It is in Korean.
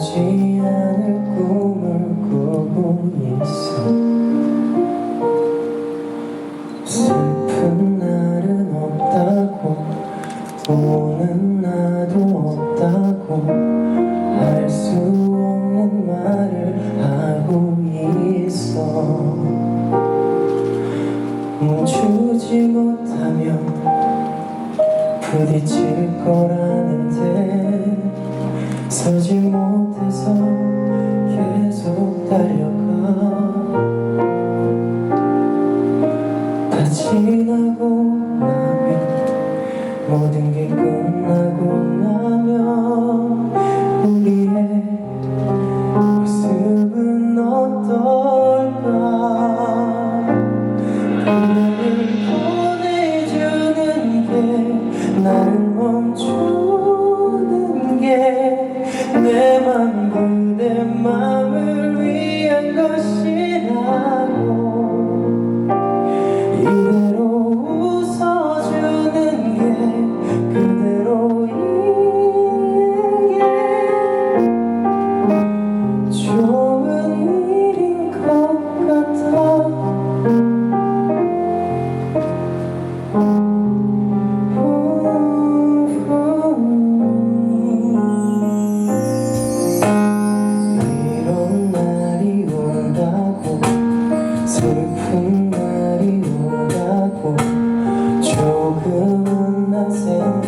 오지 않을 꿈을 꾸고 있어. 슬픈 날은 없다고 오는 나도 없다고 알 수 없는 말을 하고 있어. 멈추지 못하면 부딪힐 거라는데 서지 못 내맘 조금만 생각해왔지.